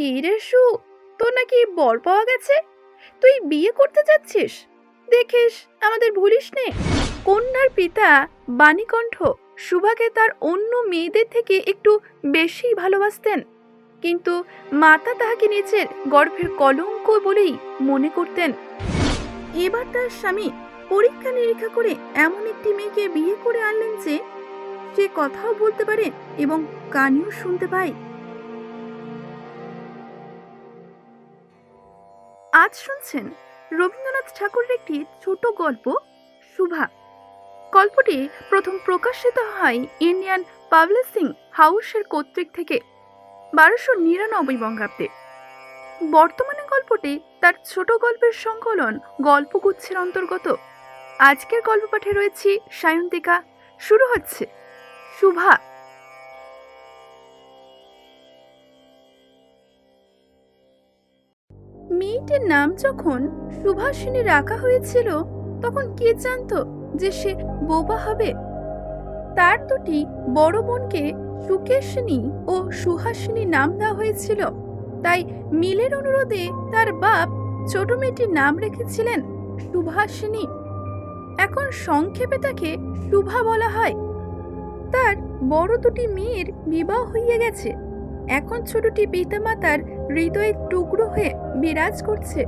কি রে সু? তোর নাকি বর পাওয়া গেছে? তুই বিয়ে করতে যাচ্ছিস? দেখিস, আমাদের ভুলিস নে। কন্যার পিতা বাণীকণ্ঠ সুভাকে তার অন্য মেয়েদের থেকে একটু বেশি ভালোবাসতেন। কিন্তু মাতা তাহাকে নিজের গর্ভের কলঙ্ক বলেই মনে করতেন। এবার তার স্বামী পরীক্ষা নিরীক্ষা করে এমন একটি মেয়েকে বিয়ে করে আনলেন যে সে কথাও বলতে পারে এবং কানেও শুনতে পায়। আজ শুনছেন রবীন্দ্রনাথ ঠাকুরের একটি ছোট গল্প শুভা গল্পটি প্রথম প্রকাশিত হয় ইন্ডিয়ান পাবলিশিং হাউসের কর্তৃক থেকে বারোশো নিরানব্বই বঙ্গাব্দে। বর্তমানে গল্পটি তার ছোট গল্পের সংকলন গল্পগুচ্ছের অন্তর্গত। আজকের গল্প পাঠে রয়েছি সায়ন্তিকা। শুরু হচ্ছে শুভা মেয়েটির নাম যখন সুভাষিনী রাখা হয়েছিল, তখন কে জানতো যে সে বোবা হবে? তার দুটি বড় বোনকে সুকেশিনী ও সুহাসিনী নাম দেওয়া হয়েছিল। তাই মিলের অনুরোধে তার বাপ ছোট মেয়েটির নাম রেখেছিলেন সুভাষিনী। এখন সংক্ষেপে তাকে সুভা বলা হয়। তার বড় দুটি মেয়ের বিবাহ হইয়া গেছে। এখন ছোটটি পিতামাতার হৃদয়ের টুকরো হয়ে বিরাজ করছে।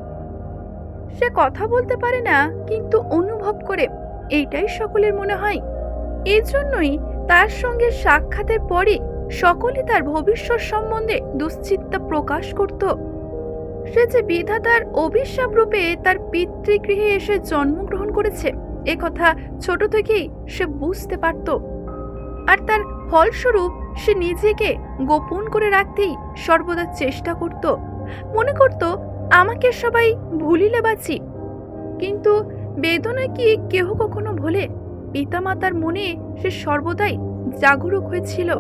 সে কথা বলতে পারে না, কিন্তু অনুভব করে। এইটাই সকলের মনে হয়। এজন্যই তার সঙ্গে সাক্ষাতের পরে সকলে তার ভবিষ্যৎ সম্বন্ধে দুশ্চিন্তা প্রকাশ করত। সে যে বিধাতার অভিশাপ রূপে তার পিতৃগৃহে এসে জন্মগ্রহণ করেছে, এ কথা ছোট থেকেই সে বুঝতে পারত। আর তার ফলস্বরূপ সে নিজেকে গোপন করে রাখতেই সর্বদা চেষ্টা করত। মনে করত আমাকে সবাই ভুলিলে বাঁচি। কিন্তু বেদনা কি কেহ কখনো ভোলে? পিতামাতার মনে সে সর্বদাই জাগরুক হয়েছিল।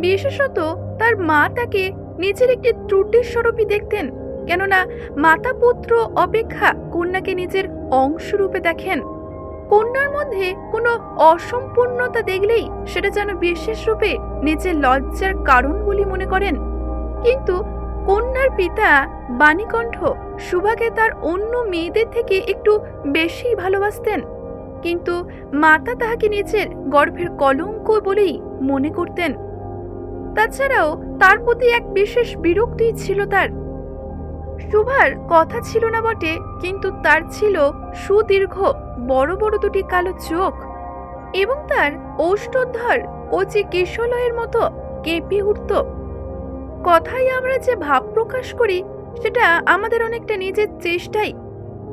বিশেষত তার মা তাকে নিজের একটি ত্রুটির স্বরূপই দেখতেন, কেননা মাতা পুত্র অপেক্ষা কন্যাকে নিজের অংশরূপে দেখেন। কন্যার মধ্যে কোনো অসম্পূর্ণতা দেখলেই সেটা যেন বিশেষ রূপে নিজের লজ্জার কারণ বলে মনে করেন। কিন্তু কন্যার পিতা বাণীকণ্ঠ সুভাকে তার অন্য মেয়েদের থেকে একটু বেশি ভালোবাসতেন। কিন্তু মাতা তাহাকে নিজের গর্ভের কলঙ্ক বলেই মনে করতেন। তাছাড়াও তার প্রতি এক বিশেষ বিরক্তি ছিল তার। সুভার কথা ছিল না বটে, কিন্তু তার ছিল সুদীর্ঘ বড় বড় দুটি কালো চোখ এবং তার ওষ্ঠধর ও যে কেশলয়ের মতো কেঁপে উঠত। কথাই আমরা যে ভাব প্রকাশ করি, সেটা আমাদের অনেকটা নিজের চেষ্টাই।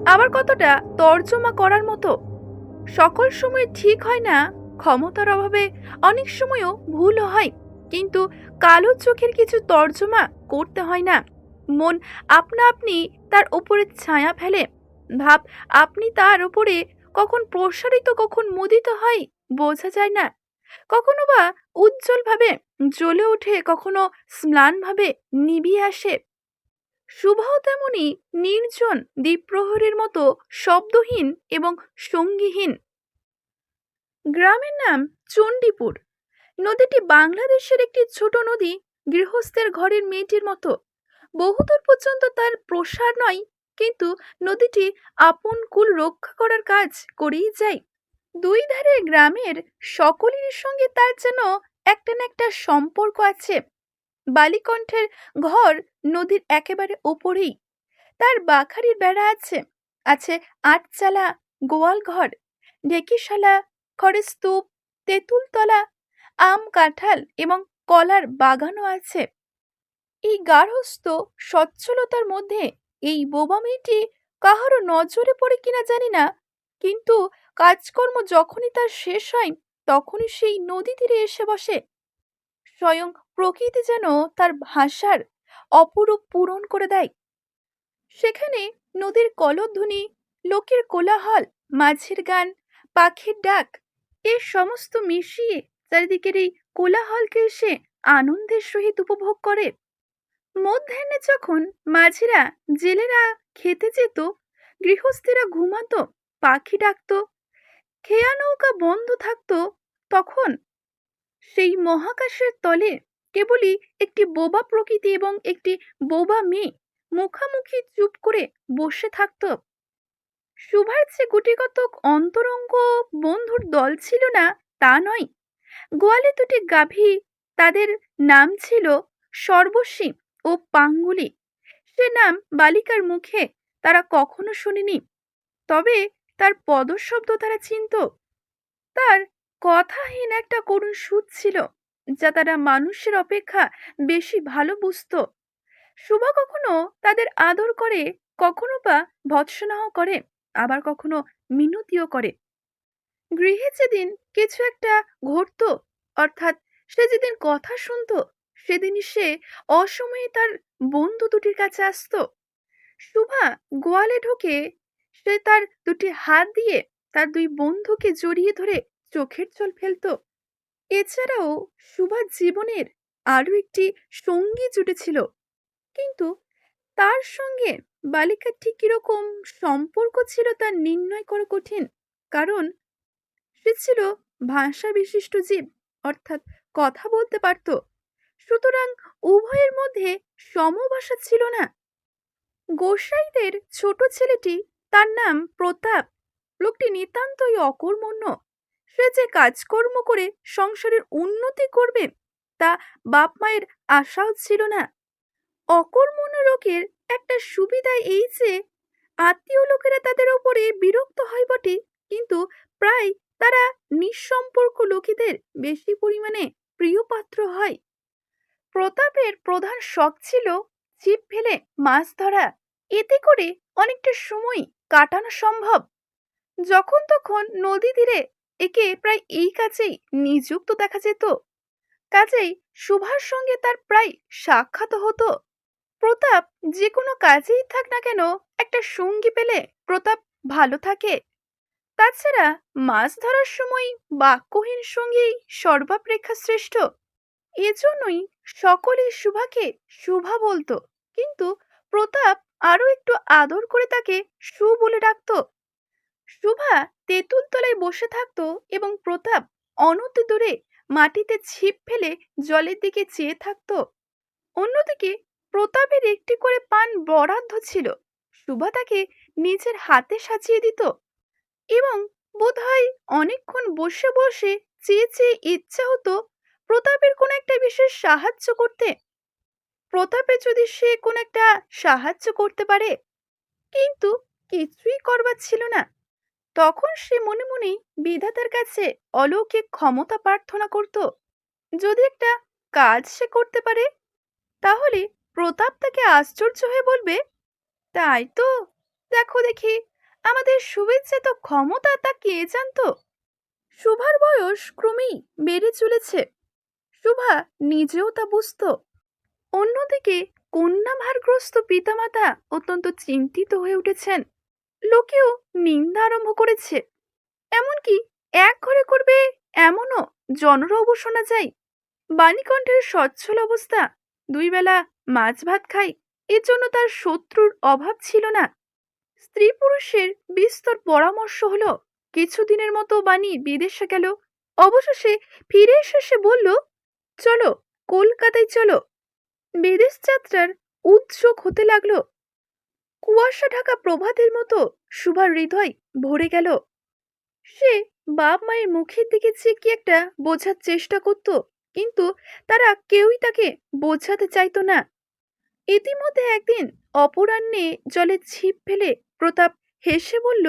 আবার কতটা তর্জমা করার মতো? সকল সময় ঠিক হয় না, ক্ষমতার অভাবে অনেক সময়ও ভুল হয়, কিন্তু কালো চোখের কিছু তর্জমা করতে হয় না। মন আপনা আপনি তার উপরে ছায়া ফেলে, ভাব আপনি তার উপরে কখন প্রসারিত, কখন মুদিত হয়, বোঝা যায় না। কখনো বা উজ্জ্বলভাবে জ্বলে ওঠে, কখনো ম্লানভাবে নিভিয়ে আসে? শুভও তেমনি নির্জন, দ্বীপ্রহরীর মতো শব্দহীন এবং সঙ্গীহীন। গ্রামের নাম চণ্ডীপুর। নদীটি বাংলাদেশের একটি ছোট নদী, গৃহস্থের ঘরের মেয়েটির মতো। বহুদূর পর্যন্ত তার প্রসার নয়, কিন্তু নদীটি আপন কুল রক্ষা করার কাজ করেই যায়। দুই ধারের গ্রামের সকলের সঙ্গে তার যেন একটা না একটা সম্পর্ক আছে। বালিকণ্ঠের ঘর নদীর একেবারে ওপরেই। তার বাখারির বেড়া আছে। আছে আটচালা গোয়াল ঘর, ঢেকিশালা খড়ের স্তূপ, তেঁতুলতলা, আম কাঁঠাল এবং কলার বাগানও আছে। এই গার্হস্থ সচ্ছলতার মধ্যে এই বোবা মেয়েটি কাহারও নজরে পড়ে কিনা জানি না, কিন্তু কাজকর্ম যখনই তার শেষ হয়, তখনই সেই নদী তীরে এসে বসে। স্বয়ং প্রকৃতি যেন তার ভাষার অপরূপ পূরণ করে দেয়। সেখানে নদীর কলধ্বনি, লোকের কোলাহল, মাঝের গান, পাখির ডাক, এ সমস্ত মিশিয়ে চারিদিকের এই কোলাহলকে এসে আনন্দের সহিত উপভোগ করে। মধ্যাহ্নে যখন মাঝিরা, জেলেরা খেতে যেত, গৃহস্থীরা ঘুমাতো, পাখি ডাকতো খেয়া নৌকা বন্ধ থাকতো তখন। সেই মহাকাশের তলে কেবলই একটি বোবা প্রকৃতি এবং একটি বোবা মেয়ে মুখামুখি চুপ করে বসে থাকত। সুভার যে গুটিকতক অন্তরঙ্গ বন্ধুর দল ছিল না তা নয়। গোয়ালে দুটি গাভী, তাদের নাম ছিল সর্বস্বী ও পাঙ্গুলি। সে নাম বালিকার মুখে তারা কখনো শুনিনি। তবে তার পদশব্দ তারা চিনত। তার কথাহীন একটা করুণ সুদ ছিল, যা তারা মানুষের অপেক্ষা বেশি ভালো বুঝত। শুভা কখনো তাদের আদর করে, কখনো বা ভৎসনাহ করে, আবার কখনো মিনতিও করে। গৃহে যেদিন কিছু একটা ঘটত, অর্থাৎ সে যেদিন কথা শুনতো, সেদিনই সে অসময়ে তার বন্ধু দুটির কাছে আসতো। শুভা গোয়ালে ঢুকে সে তার দুটি হাত দিয়ে তার দুই বন্ধুকে জড়িয়ে ধরে চোখের জল ফেলতো। এছাড়াও সুভার জীবনের আরও একটি সঙ্গী জুটেছিল কিন্তু তার সঙ্গে বালিকার ঠিক কীরকম সম্পর্ক ছিল তা নির্ণয় করা কঠিন। কারণ সে ছিল ভাষা বিশিষ্ট জীব, অর্থাৎ কথা বলতে পারত। সুতরাং উভয়ের মধ্যে সমভাষা ছিল না। গোসাইদের ছোট ছেলেটি তার নাম প্রতাপ। লোকটি নিতান্তই অকর্মণ্য। সে যে কাজকর্ম করে সংসারের উন্নতি করবে, তা বাপ মায়ের আশাও ছিল না। অকর্মণ্য লোকের একটা সুবিধা এই যে, আত্মীয় লোকেরা তাদের ওপরে বিরক্ত হয় বটে, কিন্তু প্রায় তারা নিঃসম্পর্ক লোকেদের বেশি পরিমাণে প্রিয় পাত্র হয়। প্রতাপের প্রধান শখ ছিল ছিপ ফেলে মাছ ধরা। এতে করে অনেকটা সময় কাটানো সম্ভব। যখন তখন নদী তীরে একে প্রায় এই কাজেই নিযুক্ত দেখা যেত। কাজেই সুভার সঙ্গে তার প্রায় সাক্ষাৎ হতো। প্রতাপ যে কোনো কাজেই থাক না কেন একটা সঙ্গী পেলে প্রতাপ ভালো থাকে। তাছাড়া মাছ ধরার সময় বাক্যহীন সঙ্গেই সর্বাপেক্ষা শ্রেষ্ঠ। এজন্যই সকলেই সুভাকে শুভা বলতো। কিন্তু প্রতাপ আরও একটু আদর করে তাকে সু বলে ডাকত। শুভা তেঁতুল তলায় বসে থাকতো এবং প্রতাপ অনতি দূরে মাটিতে ছিপ ফেলে জলের দিকে চেয়ে থাকতো। অন্যদিকে প্রতাপের একটি করে পান বরাদ্দ ছিল। শুভা তাকে নিজের হাতে সাজিয়ে দিত এবং বোধহয় অনেকক্ষণ বসে বসে চেয়ে চেয়ে ইচ্ছা হতো প্রতাপের কোনো একটা বিশেষ সাহায্য করতে। প্রতাপে যদি সে কোনো একটা সাহায্য করতে পারে, কিন্তু কিছুই করবার ছিল না। তখন সে মনে মনেই বিধাতার কাছে অলৌকিক ক্ষমতা প্রার্থনা করত, যদি একটা কাজ সে করতে পারে, তাহলে প্রতাপ তাকে আশ্চর্য হয়ে বলবে, তাই তো, দেখো দেখি, আমাদের শুভেচ্ছা তো ক্ষমতা তা কে জানতো? শুভার বয়স ক্রমেই বেড়ে চলেছে। শুভা নিজেও তা বুঝত। অন্যদিকে কন্যা ভারগ্রস্ত পিতামাতা অত্যন্ত চিন্তিত হয়ে উঠেছেন। লোকেও নিন্দা আরম্ভ করেছে। এমনকি এক ঘরে করবে এমনও জনরব শোনা যায়। বাণীকণ্ঠের সচ্ছল অবস্থা, দুই বেলা মাছ ভাত খায়, এর জন্য তার শত্রুর অভাব ছিল না। স্ত্রী পুরুষের বিস্তর পরামর্শ হলো, কিছুদিনের মতো বাণী বিদেশে গেল। অবশেষে ফিরে এসে সে বলল, চলো, কলকাতায় চলো। বিদেশ যাত্রার উৎসুক হতে লাগল। কুয়াশা ঢাকা প্রভাতের মতো সুভার হৃদয় ভরে গেল। সে বাপ মায়ের মুখের দিকে চেয়ে কি একটা বোঝার চেষ্টা করত, কিন্তু তারা কেউই তাকে বোঝাতে চাইতো না। ইতিমধ্যে একদিন অপরাহ্নে জলে ছিপ ফেলে প্রতাপ হেসে বলল,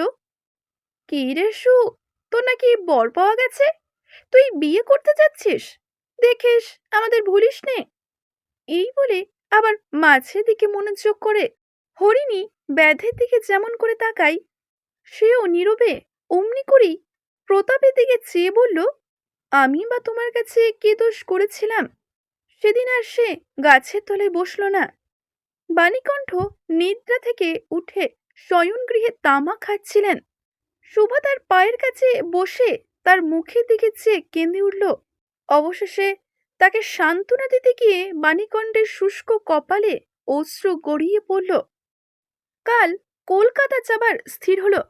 কি রে সু, তোর নাকি বর পাওয়া গেছে? তুই বিয়ে করতে যাচ্ছিস? দেখিস, আমাদের ভুলিস নে। এই বলে আবার মাছের দিকে মনোযোগ করে হরিণী ব্যাধের দিকে যেমন করে তাকাই সেও নীরবে অমনি করেই প্রতাপের দিকে চেয়ে বলল, আমি বা তোমার কাছে কে দোষ করেছিলাম? সেদিন আর সে গাছের তলে বসল না। বাণীকণ্ঠ নিদ্রা থেকে উঠে শয়নগৃহে তামা খাচ্ছিলেন। শুভা তার পায়ের কাছে বসে তার মুখের দিকে চেয়ে কেঁদে উঠল। অবশেষে তাকে সান্ত্বনা দিতে গিয়ে বাণীকণ্ডের শুষ্ক কপালে অশ্রু গড়িয়ে পড়ল। কাল কলকাতা যাবার স্থির হলো।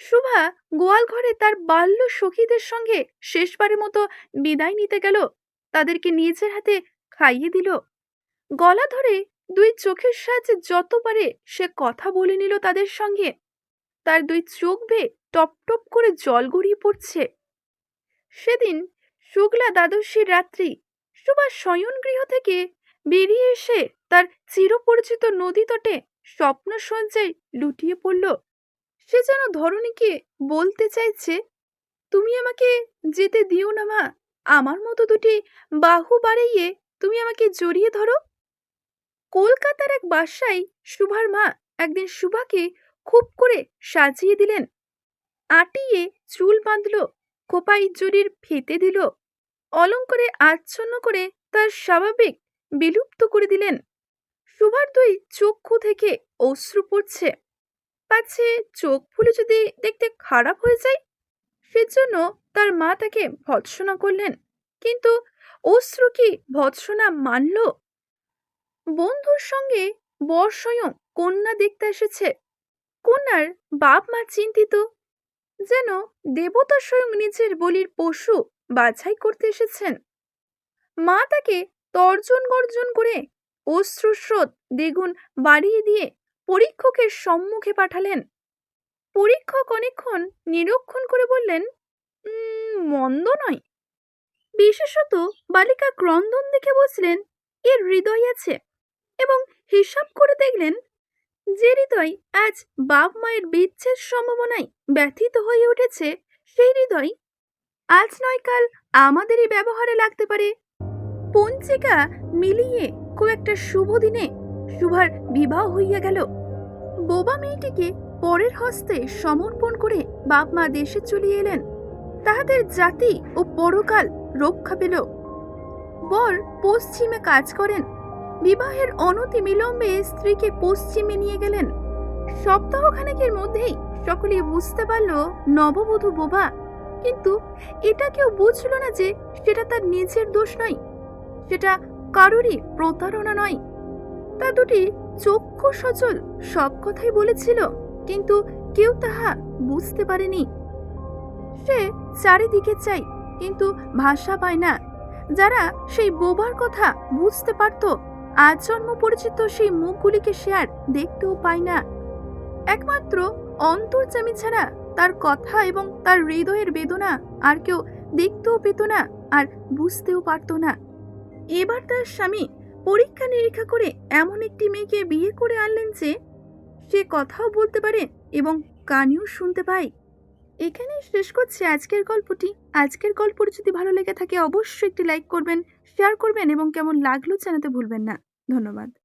শুভা গোয়াল ঘরে তার বাল্য সখীদের সঙ্গে শেষবারের মতো বিদায় নিতে গেল। তাদেরকে নিজের হাতে খাইয়ে দিল। গলা ধরে দুই চোখের সাহায্যে যত পারে সে কথা বলে নিল তাদের সঙ্গে। তার দুই চোখ বেয়ে টপ টপ করে জল গড়িয়ে পড়ছে। সেদিন শুক্লা দ্বাদশীর রাত্রি সুভাষ শয়নগৃহ থেকে বেরিয়ে এসে তার চিরপরিচিত নদী তটে স্বপ্ন সজ্জায় লুটিয়ে পড়ল। সে যেন ধরণীকে বলতে চাইছে, তুমি আমাকে যেতে দিও না মা, আমার মতো দুটি বাহু বাড়িয়ে তুমি আমাকে জড়িয়ে ধরো। কলকাতার এক বাসায় সুভার মা একদিন সুভাকে খুব করে সাজিয়ে দিলেন। আটিয়ে চুল বাঁধল, খোপাই জরির ফেতে দিল। অলঙ্কারে আচ্ছন্ন করে তার স্বাভাবিক বিলুপ্ত করে দিলেন। সুভার দুই চক্ষু থেকে অশ্রু পড়ছে। পাচ্ছে চোখ ফুলে যদি দেখতে খারাপ হয়ে যায়, সেজন্য তার মা তাকে ভৎসনা করলেন। কিন্তু অশ্রু কি ভৎসনা মানল? বন্ধুর সঙ্গে বর স্বয়ং কন্যা দেখতে এসেছে। কন্যার বাপ মা চিন্তিত। যেন দেবতা স্বয়ং নিজের বলির পশু বাছাই করতে এসেছেন। মা তাকে তর্জন গর্জন করে অশ্রুস্রোত দ্বিগুণ বাড়িয়ে দিয়ে পরীক্ষকের সম্মুখে পাঠালেন। পরীক্ষক অনেকক্ষণ নিরীক্ষণ করে বললেন মন্দ নয়। বিশেষত বালিকা ক্রন্দন দেখে বসলেন এর হৃদয় আছে এবং হিসাব করে দেখলেন যে হৃদয় আজ বাপ মায়ের বিচ্ছেদ সম্ভাবনায় ব্যথিত হয়ে উঠেছে, সেই হৃদয় আজ নয় কাল আমাদেরই ব্যবহারে লাগতে পারে। পঞ্চিকা মিলিয়ে খুব একটা শুভ দিনে শুভার বিবাহ হইয়া গেল। বোবা মেয়েটিকে পরের হস্তে সমর্পণ করে বাপ মা দেশে চলিয়ে এলেন। তাহাদের জাতি ও পরকাল রক্ষা পেল। বর পশ্চিমে কাজ করেন। বিবাহের অনতি বিলম্বে স্ত্রীকে পশ্চিমে নিয়ে গেলেন। সপ্তাহখানেকের মধ্যেই সকলে বুঝতে পারল নববধূ বোবা কিন্তু এটা কেউ বুঝল না যে সেটা তার নিজের দোষ নয়। সেটা কারোরই প্রতারণা নয়। তা দুটি চক্ষু সচল সব কথাই বলেছিল, কিন্তু কেউ তাহা বুঝতে পারেনি। সে চারিদিকে চাই, কিন্তু ভাষা পায় না। যারা সেই বোবার কথা বুঝতে পারত, আজ জন্ম পরিচিত সেই মুখগুলিকে সে আর দেখতেও পায় না। একমাত্র অন্তর্জামী ছাড়া তার কথা এবং তার হৃদয়ের বেদনা আর কেউ দেখতেও পেত না আর বুঝতেও পারত না। এবার তার স্বামী পরীক্ষা নিরীক্ষা করে এমন একটি মেয়েকে বিয়ে করে আনলেন যে সে কথাও বলতে পারে এবং কানেও শুনতে পায়। এখানেই শেষ করছি আজকের গল্পটি। আজকের গল্পটি যদি ভালো লেগে থাকে অবশ্যই একটি লাইক করবেন, শেয়ার করবেন এবং কেমন লাগল জানাতে ভুলবেন না। ধন্যবাদ।